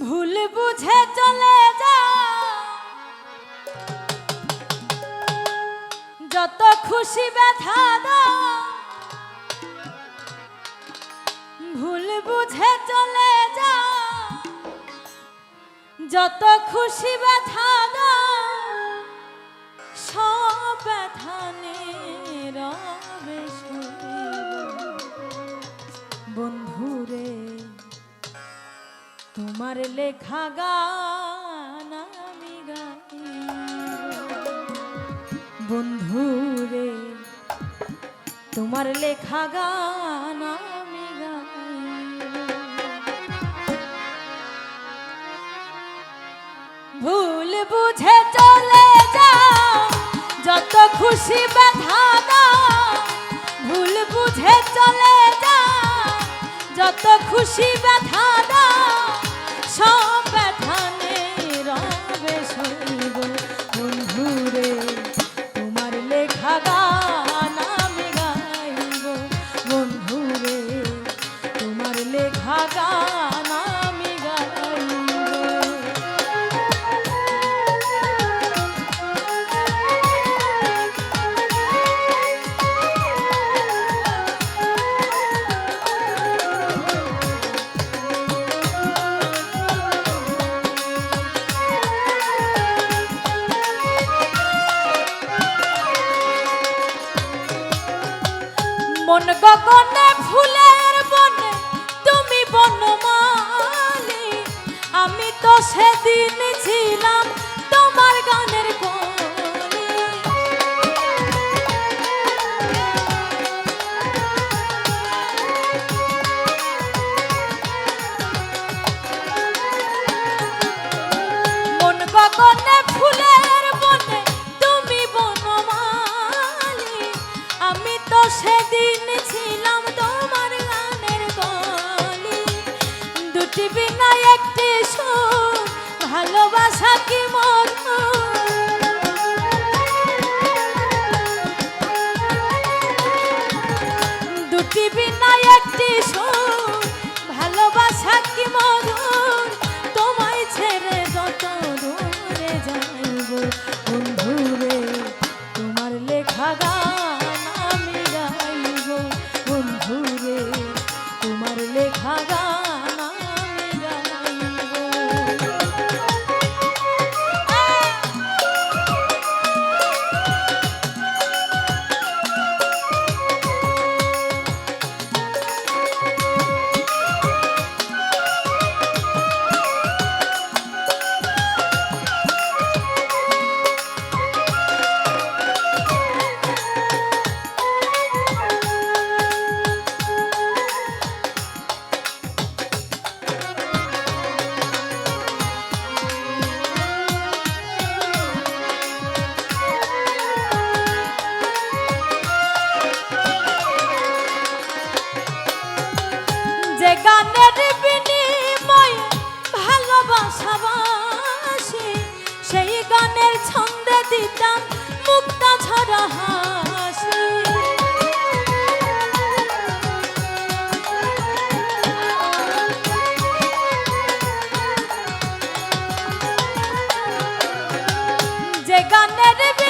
ভুল বুঝে চলে যা। যত খুশি ব্যথা দাও। ভুল বুঝে চলে যা। যত খুশি ব্যথা দাও। সব ব্যথা নীরবে সইব। তোমার লেখা গান আমি গাইব। বন্ধুরে, তোমার লেখা গান আমি গাইব। ভুল বুঝে চলে যাও, যত খুশি ব্যথা দাও। ভুল বুঝে চলে যাও, যত খুশি ব্যথা দাও। সব সেদিন যে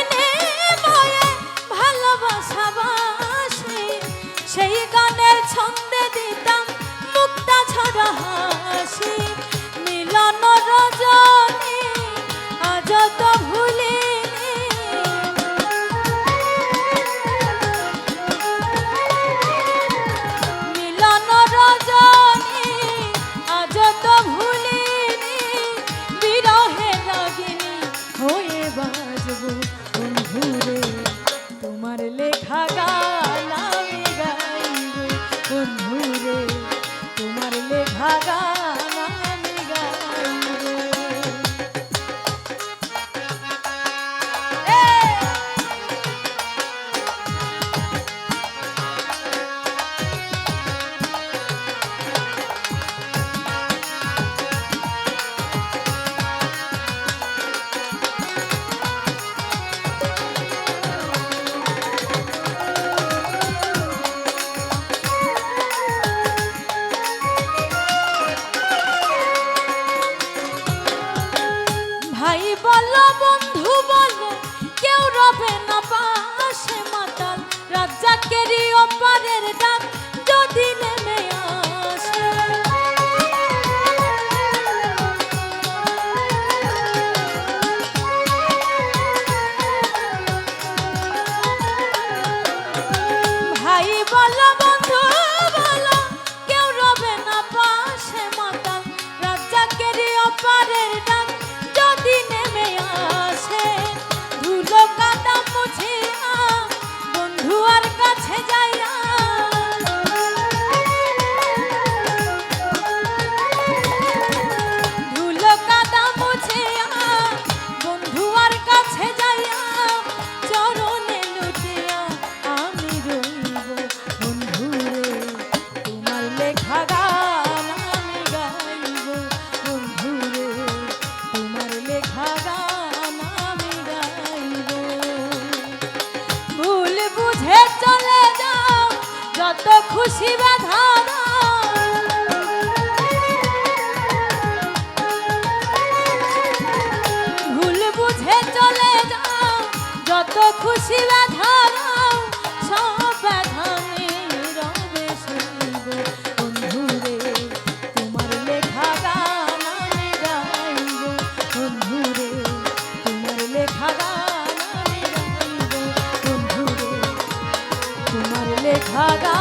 ভাগা খুশি বাধা ভুল বুঝে চলে যাও যত খুশি বাধা লেখা